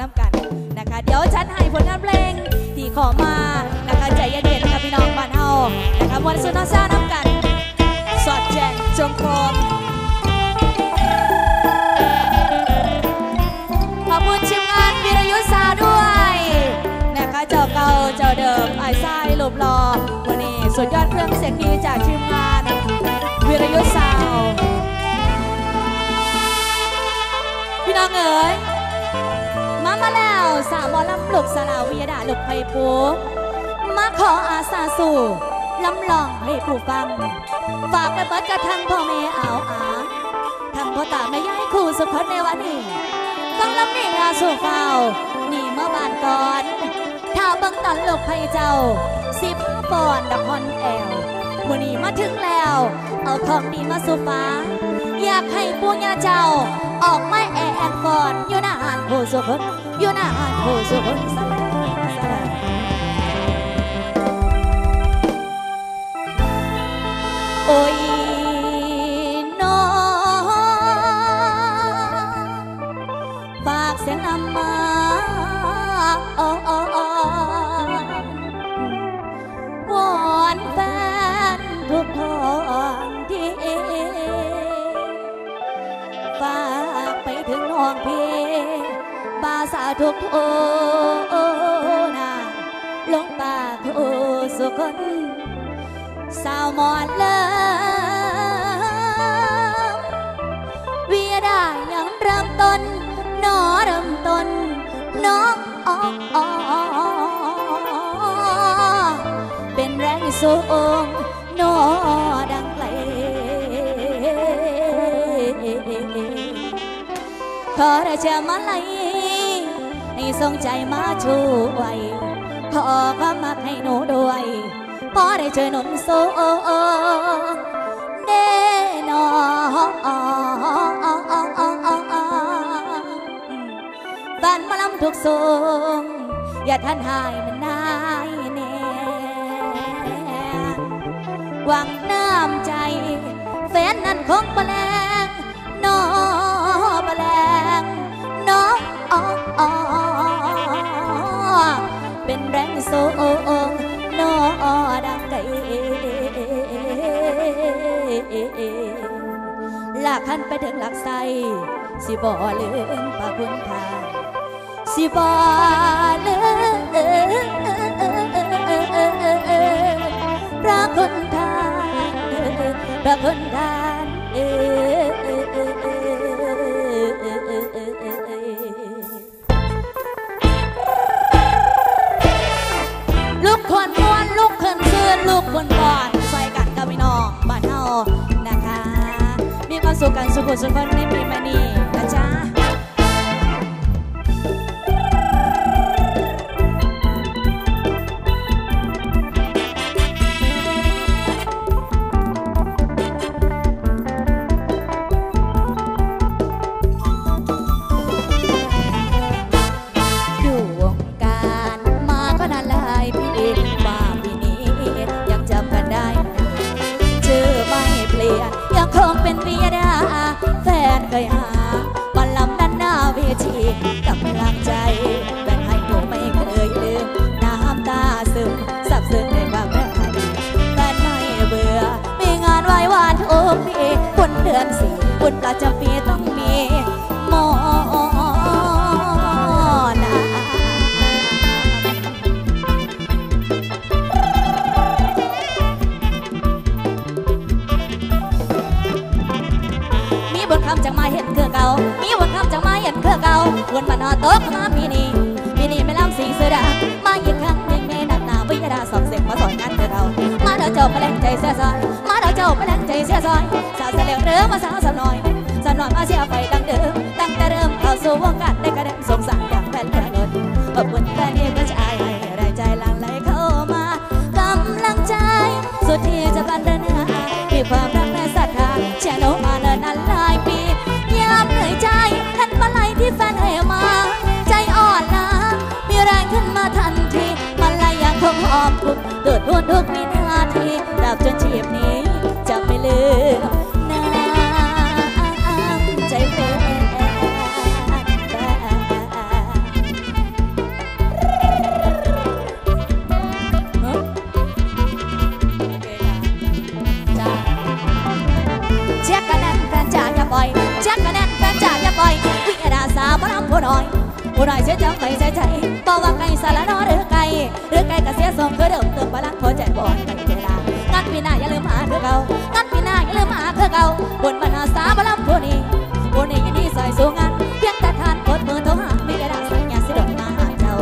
น้ำกันนะคะ เดี๋ยวฉันให้ผลงานเพลงที่ขอมานะคะใจเย็นๆนะคะพี่น้องบ้านเฮานะคะมวนสุนทรเศร้าน้ำกัน สอดแจงจงโคมขอบคุณทีมงานวิรยุทธาด้วยนะคะเจ้าเก่าเจ้าเดิมไอ้ไส้หลบรอวันนี้สุดยอดเครื่องเสียงดีจากทีมงานวิรยุทธาวพี่น้องเอ๋ยาวสามหมอลำปลุกสลาวิยดาลุกไพปูมาขออาสาสู่ลำลองให้ผู้ฟัง ฝากไปเปิดกระทั่งพ่อแม่เอาอาทั้งพ่อตาแม่ยายครูสุขในวันนี้ฟังลำนี้งาสู่เฝ้านี่เมื่อบานก่อน ถ้าบังตอนลุกไพเจ้า สิบปอนดอกฮอนแอลมื่อนี้มาถึงแล้ว เอาของดีมาสู่ฟ้า อยากให้ปูญาเจ้า ออกไม่แอแอนฟอนอยู่หน้าหานผู้สุขน ยู่หน้าหานผู้สุขนสลาสลาโอ้ยน้องฝากเสียงนำมาอ้อนวอนแฟนทุกท้องที่ฝากไปถึงน้องพี่ สาทุกโอนาลงป่าโทสุคนสาวหมอนเลิมเวียด้ยังเริ่มต้นนอเริ่มต้นน้องอ๋อเป็นแรงสูงนอดังไกลขอได้เชื่อมาไลยให้ท รงใจมาช่วยขอความมักให้หนูด้วยพอได้ช่วยหนุนสูงเด้นอบ้านมาลำทุกทรงอย่าท่านหายมันนายแน่หวังน้ำใจ แฟนนั้นคงบแลงน้อ โซงนอดังไกหลักขันไปถึงหลักไสสิบ่ลืมปากคุณทานสิบ่ลืมพระคุณทานพระคุณทา สุขกัน แสาวน้อ ผู้น้อยเสียจังไปเสียใจบอกว่าไก่สารนอหรือไก่หรือไก่กระเสียสมคือเดิมเติมพลังพอใจบ่อนไปเวลางั้นปีหน้าอย่าลืมมาคือเก่างั้นปีหน้าอย่าลืมมาคือเก่าบนบรรณาสาบลำผู้นี้ผู้นี้ยินดีใส่สู้งานเพียงแต่ทานกดมือโทรหาไม่ได้สัญญาสิดอกมาหาเจ้า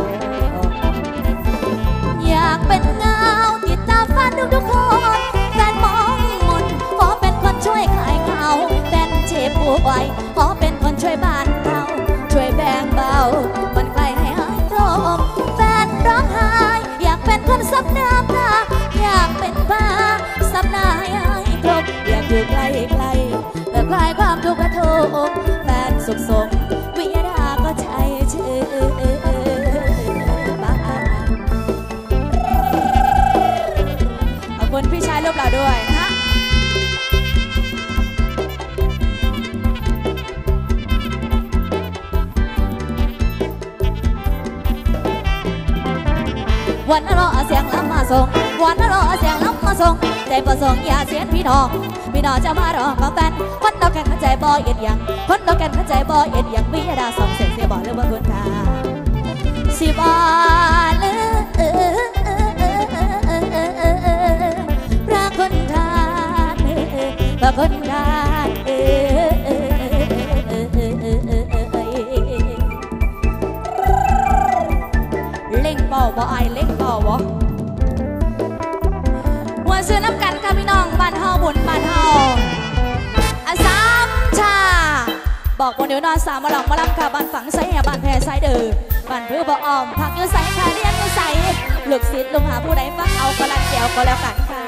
อยากเป็นเงาติดตาฟันทุกๆคนแฟนมองมนขอเป็นคนช่วยคลายเหงาแฟนเจ็บป่วยขอเป็นคนช่วยบ้าา มันใกล้ให้หายตรมแฟนร้องไห้อยากเป็นคนสับหน้าตาอยากเป็นบ้าสับหน้าให้หายครมอยากอยู่ใกล้ใกล้ๆแต่คลายความทุกข์และทุกแฟนสุขสม วันนั้นรอเสียงลำมาส่งวันนั้นรอเสียงลำมาส่งใจประสงค์อย่าเสียนพี่น้องพี่น้องจะมารอกับแฟนคนเราแก่นเข้าใจบ่เอ็ดยังคนเราแก่นเข้าใจบ่เอ็ดยังวิยดาสองเสียงเสียบอกเลยว่าคุณค่าสิบาหรือพระคนทานพระคน อกวันเดียวนอนสามมาหลอกมาลำค่ะบ้านฝังไซบ้านแพรไซเดือบ้านเพื่อบ่ออมพักอยู่ใสค่ะเรียนอยู่ใสลูกศิษย์ลุงหาผู้ใดฟังเอาก็รักแก้วก็แล้วกันค่ะ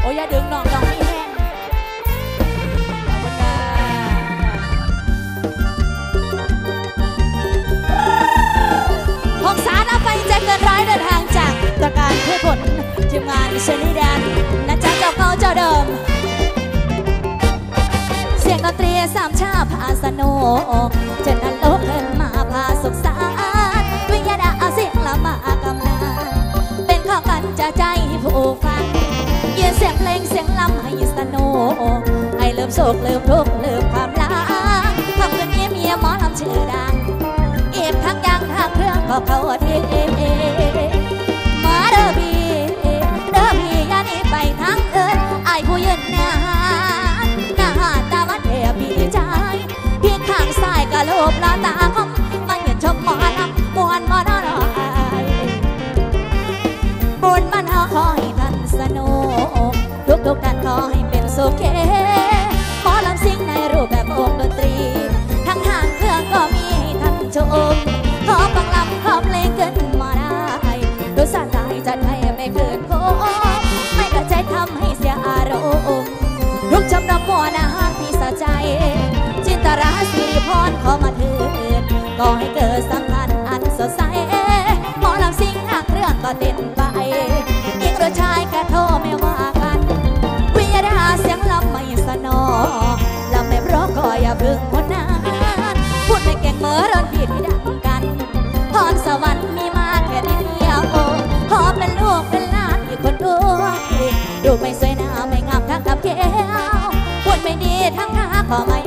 โอ้ยอย่าดึงน้องน้องนี่แห้งขอบคุณค่ะหกสารเอาไปใจเกินร้อยเดินทางจากตะการเพื่อผลทีมงานเชนิดแดนนะจ๊ะ จนนั้นโลกขึ้นมาพาสุขสารวิญญาณอาเสียงละมากำนันเป็นข้อกันจะใจผู้ฟังยืนเสียงเพลงเสียงลำให้สนุกให้ลืมโศกลืมทุกข์ลืมความลาคำคืนนี้เมียหมอลำชื่อดังเอีกทั้งยังทางเครื่องก็เขาทีมาเด้อพี่เดอพี่อย่านี้ไปทาง บลาตาคมมาเห็นชมหมอลำมวนมอนอรอยบุญมันเฮาขอให้ท่านสนุกทุกทุกๆท่านขอให้เป็นสุขเขหมอลำซิ่งในรูปแบบวงดนตรี ทั้งหางเครื่องก็มีให้ท่านชม ขอฟังลำขอเพลงขึ้นมาได้ดูสานใจจัดให้ไม่เกินโคไม่กระใจทำให้เสียอารมณ์ลูกจำนำมวลอาหารที่สะใจ จินตราสิริพรขอมา ก็ให้เกิดสัมพันธ์อันสดใสหมอลำซิงหางเรื่องก็เต้นไปยิ่งรือชายแค่โทรไม่ว่ากัน วิยดาเสียงลำไม่สนอลำไม่เพราะก็อย่าพึ่งคนนั้นพูดไม่เก่งเมื่อรอนผิดที่ดังกันพรสวรรค์มีมาแค่นิดเดียวขอเป็นลูกเป็นหลานอีกคนด้วยดูไม่สวยหน้าไม่งามทั้งกับแก้วพูดไม่ดีทั้งหน้าขอไม่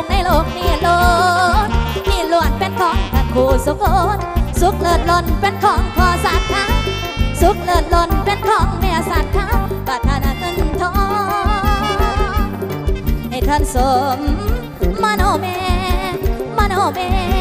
สุขในโลกนี้โลดนี่ล้วนเป็นของท่านผู้สุขนสุขเลิศล้นเป็นของพ่อสัตว์ค้าสุขเลิศล้นเป็นของแม่สัตว์ค้าปรารถนาเงินทองให้ท่านสมมโนแม่มโนแม่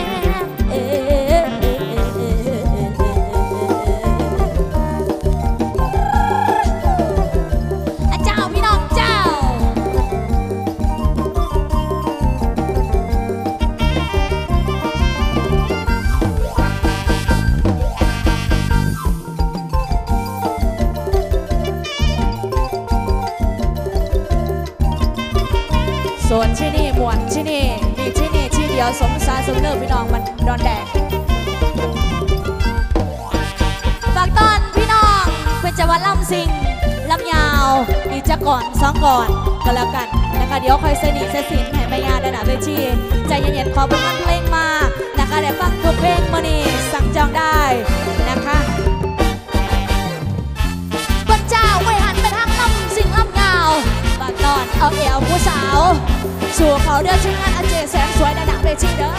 อนแดงฝากต้อนพี่น้องเป็นจังหวัดลำสิงลำยาวอีจะก่อนสองก่อนก็แล้วกันนะคะเดี๋ยวคอยเสนิทเสสินให้แม่ยาได้หนาทีใจเย็นๆขอผลงานเพลงมานะคะได้ฟังทุกเพลงมื่อนี้สั่งจองได้นะคะบนเจ้าไว้หันไปทางลำสิงลำยาวบางนอนเอาเอวผู้สาว สู่เขาเดือดชิ้นงานอาเจแสนสวยในหนังเวทีเด้อ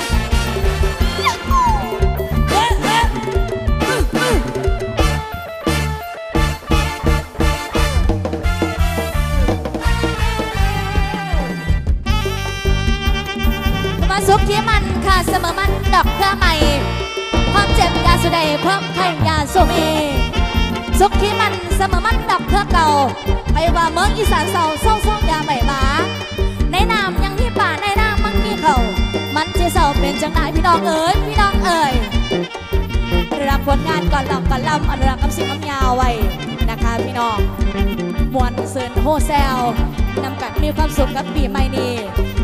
สุขที่มันค่ะเสมอมันดอกเพื่อใหม่ ความเจ็บยาสุดใดความไข่ยาสุมีสุขที่มันเสมอมันดอกเพื่อเก่า ไปว่าเมืองอีสานเศร้าเศร้าเศร้ายาใหม่มาในน้ำยังมีป่าในน้ำมันมีเขา มันจะเศร้าเป็นจังไหนพี่น้องเอ๋ยพี่น้องเอ๋ยรับผลงานก่อนลำก่อนลำอนุรักษ์คำสิ่งคำยาวไว้นะคะพี่น้องมวนเซินโฮแซลนำกันมีความสุขกับปีใหม่นี้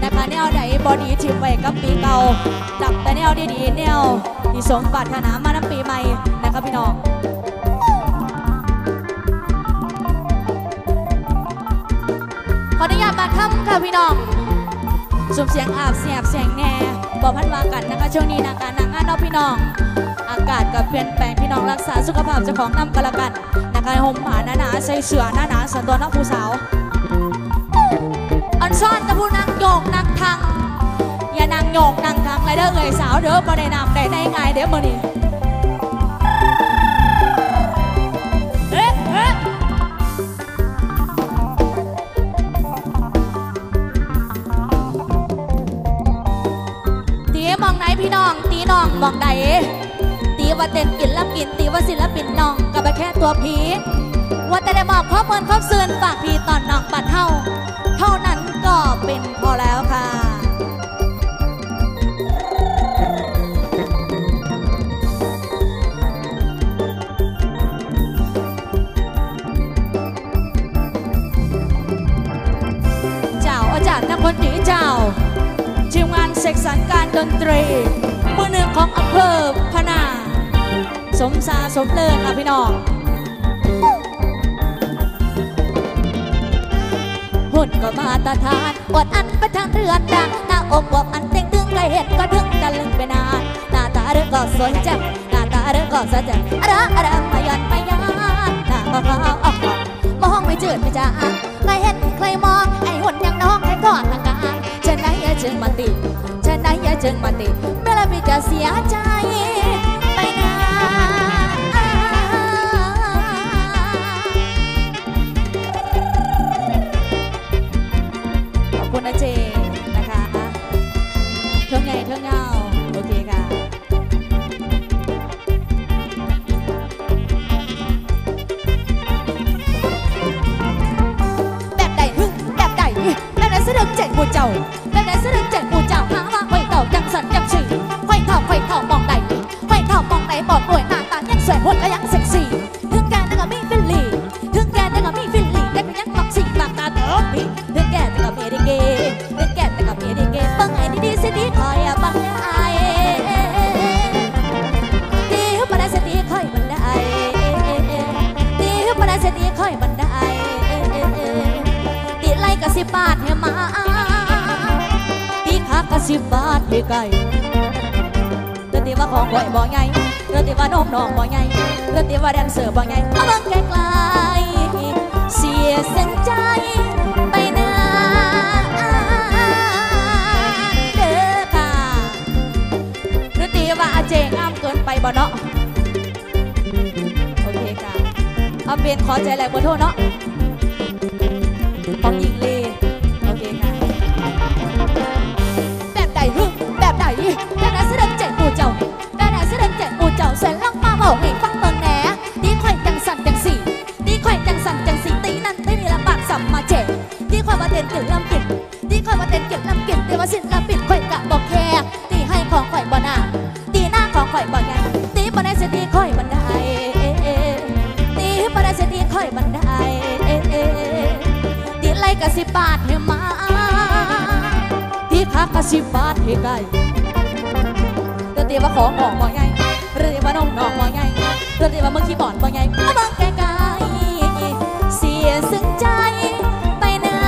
นะคะแนวใดบอดีทิมไว้กับปีเก่าจับแต่แนวดีๆแนวที่สมปรารถนามานำปีใหม่นะคะพี่น้องขออนุญาตมาค่ำค่ะพี่น้อง สุมเสียงอาบเสียบเสียงแหน่บอกพันวากันนะคะ ช่วงนี้นะการนางงานเนอพี่น้อง อากาศกับเปลี่ยนแปลงพี่น้องรักษาสุขภาพเจ้าของน้ำกันละกันนะคะห่มผ้าหนาๆใส่เสื้อหนาๆสันตัวนักผู้สาวอันซ่อนตะพูนางโยกนางทางอย่านางโยกนางทางไรเด้อเอ่ยสาวเด้อบ่ได้นำได้ได้ไงเด้อมื้อนี้ มองใดตีว่าเต้นกินแล้วกินตีว่าศิลปินน้องก็ไปแค่ตัวผีว่าแต่ได้มอบข้อมูลข้อเสือนฝากพี่ตอนน้องปัดเท่า เท่านั้นก็เป็นพอแล้วค่ะเจ้าอาจารย์นักดนตรีเจ้าทีมงานเสกสรรการดนตรี ของอำเภอพนา สมสาสมเลิศค่ะพี่น้องหุ่นก็มาตรฐานอดอันไปทางเรือนดังหน้าอกบวบอันเต่งตึงใครเห็นก็ถึงกันลึงไปนานหน้าตาเรื่องก็สวยจังหน้าตาเรื่องก็สะจังอะไรอะไรมายันมายันหน้าก็ขาวออกมองไม่จืดไม่จางใครเห็นใครมองไอ้หุ่นยังน้องไอ้กอดทางการฉันไหนจึงมาติ ฉะนไหนอย่าจึงมาติเมื่อไรพี่จะเสียใจไปนานขอบคุณนะเจนะคะเท่าไงเท่าเงา บบาทให้ไก่เรื่องตีว่าของบ่อยบ่ไงเรื่องตีว่าน้มน้องบ่ไงเรื่องตีว่าแดนเซอร์บ่ไงเอาบิ่งไกลๆเสียเส้นใจไปนาเด้อค่ะเรื่องตีว่าอาเจงอ้ามเกินไปบ่เนาะโอเคค่ะเอาเป็นขอใจแหลกบ่โทษเนาะ มาบอกให้ฟังเมืองแหน่ดีข่อยจังสั่นจังสี่ดีข่อยจังสั่นจังสี่ตีนั่นตีนี่ละปากสัมมาเจดีข่อยว่าเต้นเกี่ยวลำกินดีข่อยว่าเต้นเกี่ยวลำกินแต่ว่าสิ้นลำปิดข่อยกะบอกแค่ตีให้ของข่อยบ่หน้าตีหน้าของข่อยบ่ไงตีบ่ได้เสียตีข่อยบันไดตีบ่ได้เสียตีข่อยบันไดตีไล่กะสิบาทให้หมาตีขากะสิบาทให้ไก่เรื่องตีว่าของออกบ่ไงเรื่อง ว่านมนองบ่ไงเพื่อนที่ว่าเมื่อกี้บ่อนบ่ไงมาเบิ่งไกลๆเสียซึ้งใจไปนา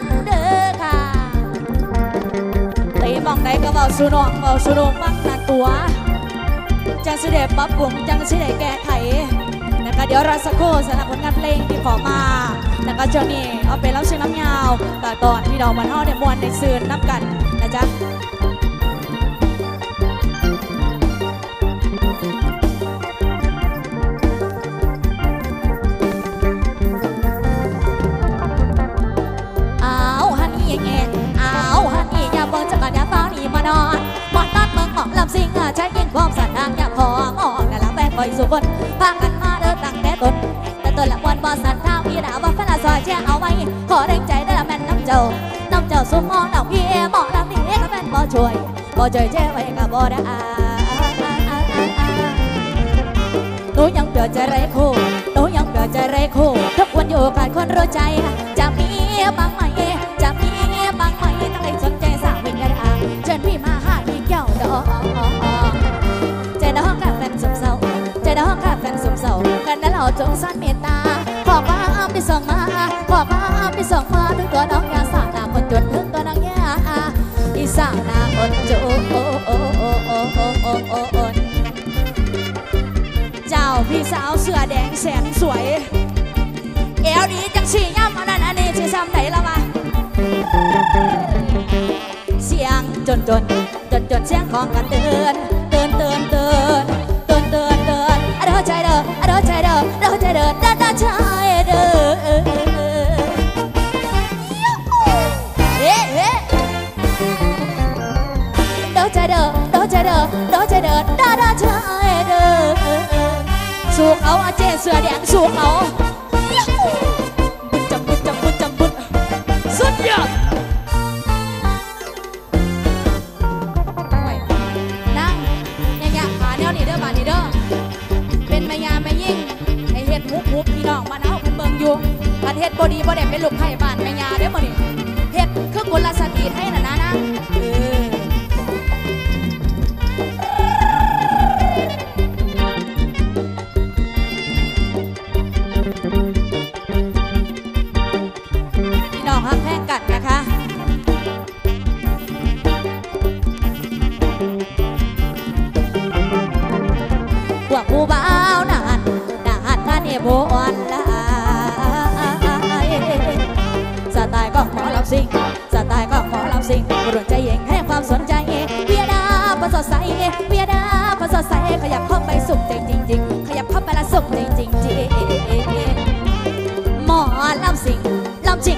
นเด้อค่ะตีมองไหนก็เบาสูนองเบาสูนองมักหนักตัวจังสิเดปรับปรุงจังสิเดแก้ไขนะคะเดี๋ยวรอสโคสำหรับผลงานเพลงที่ขอมานะคะจะมีเอาไปแล้วชื่อน้ำยาวแต่ตอนที่ดอกมันห่อเนี่ยมวนในซืนน้ำกันนะจ๊ะ มืองของลำซิงอะใช้ยิงความสันทางอย่าพอมองนั่นละแฟนคอยสุบนพากันมาเดินตั้งแต่ต้นแต่ต้นละวันบ่สันทางพี่ดาว่าฟนละซอยแช่เอาไว้ขอแรงใจได้ละแม่นน้ำเจ้าน้ำเจ้าสุมมองดอกพี่มองดำนี่ก็แม่นบ่ช่วยบ่ช่วยแช่ไว้ก็บ่ได้หนูยังเปลี่ยวใจไร้คู่หนูยังเปลี่ยวใจไร้คู่ทุกวันอยู่ขาดคนรู้ใจจะมีบ้างไหม จงสันเมตตาขอควาอ้อมที่ส่งมาขอควาอ้อมที่ส่งมาถึงตัวน้องยาสาหน้าคนจนถึงตัวน้องยาอีสาวหนาคนจนเจ้าพี่สาวเสื้อแดงแสนสวย เอวดีจังสี่ย่ำอันนั้นอันนี้ชื่ซ้ำไหนละวะเสียงจนจนจนจนเสียงของกันเตือน Sợ đẻ.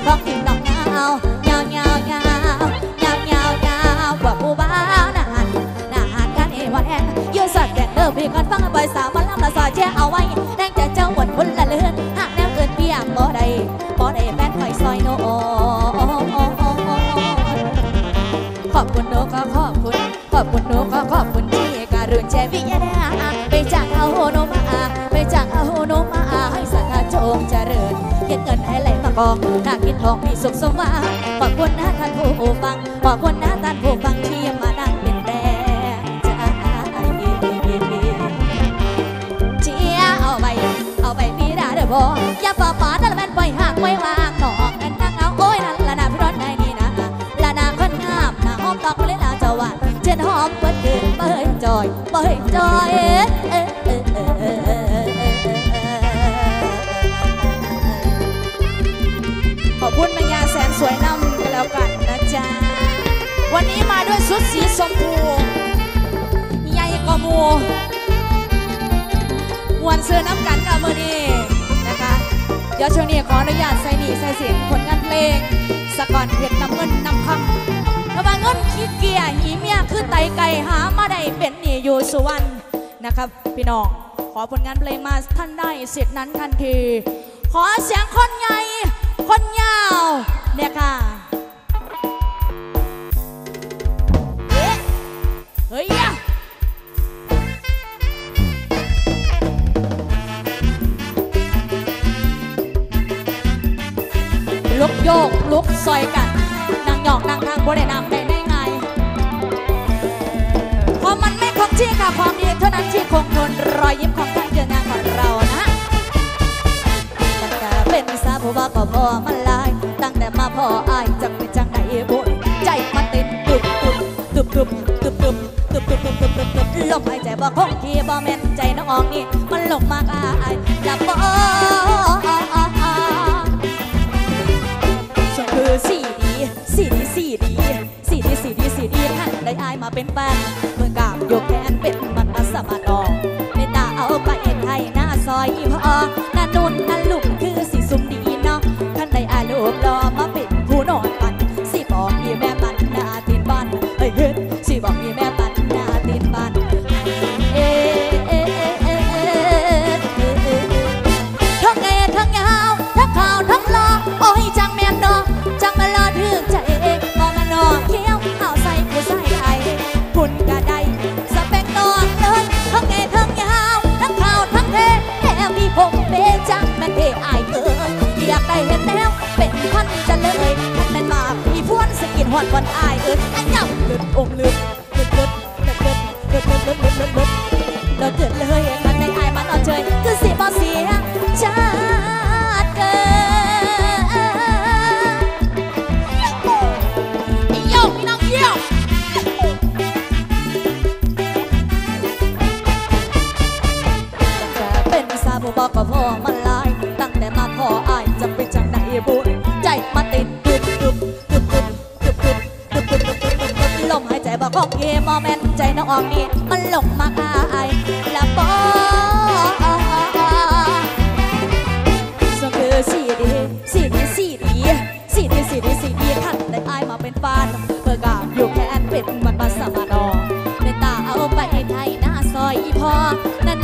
có khi nồng ao องหน้ากินทองมีสุขสมหวังขอบคุณนะท่านผู้ฟังขอบคุณนะท่านผู้ฟังที่มานั่งเป็นแรงใจเชียเอาไปเอาไปพี่ดาเด้อบ่อย่าฝ่าป่านั่นแม่นปล่อยห่างไว้วางนอกนั่นนั่งเอาโอ้ยนั่นละนาพี่รถในนี่นะละนาคนงามนาหอมตอกเลยลาเจ้าว่าเช่นหอมเปิดคืนเบยจอยเบยจอยเอ๊ะ ด้วยชุดสีชมพู ใหญ่กว่ามูมวนเสื้อน้ำกันกับมือนี้นะคะ เดี๋ยวช่วงนี้ขออนุญาตใส่หนีใส่เสียงผลงานเพลงสะก่อนเพชรน้ำเงินน้ำคำระบาเงินขี้เกียจหีเมียคือไตไก่หามาได้เป็นหนีอยู่สุวรรณนะครับ พี่น้องขอผลงานเพลงมาท่านได้เสร็จนั้นทันที ขอเสียงคนใหญ่คนยาวเนี่ยค่ะ โยกลุกซอยกันนางหยอกนางทางบริณามได้ได้ไงความมันไม่คงที่ค่ะความดีเท่านั้นที่คงทนรอยยิ้มของท่านเดินงานของเรานะตั้งแต่เป็นสาวผู้ว่าก็พอมันลาย ตั้งแต่มาพ่ออายจังเปจังไดบุญใจมันติดตุบตุบตุบตุบตุบตุบตุบตุบตุบตุบตุบตุบลมหายใจบ่คงที่บ่แม่นใจน้องออกนี่มันหลงมากอายจับบ่ีดีสีดีสีดีสีดีท่านได้อายมาเป็นแฟนเมื่อกาบโยกแขนเป็นมันมาสมาดองในตาเอาไปเอ็นไทยหน้าซอยพอ hoàn toàn ai ơi, anh nhau lượt ôm lượt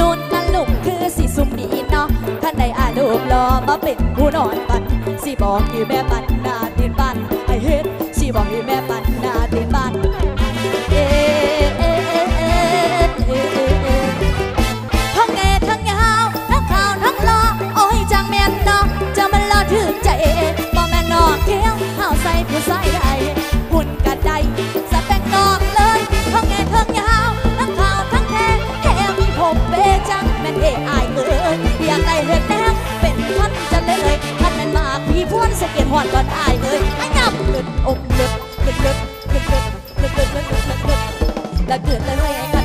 นุนนั่นลุงคือสิสุมนี้เนาะท่านใดอาลูกรอมาเป็นผู้นอนบันสิบอกที่แม่บันนาดินปันไอเฮ็ด อายเอ้ยอยากได้เรือแดงเป็นท่อนจะเลยท่านนั้นมากพี่พวนสะเก็ดหอนก่อนอเอ้ยไอ้ยำลึดอกเลือดเลือดเลือดเลือดเลือดเลือดเลือดเลือดเลือดแล้วเดือดเลยไอ้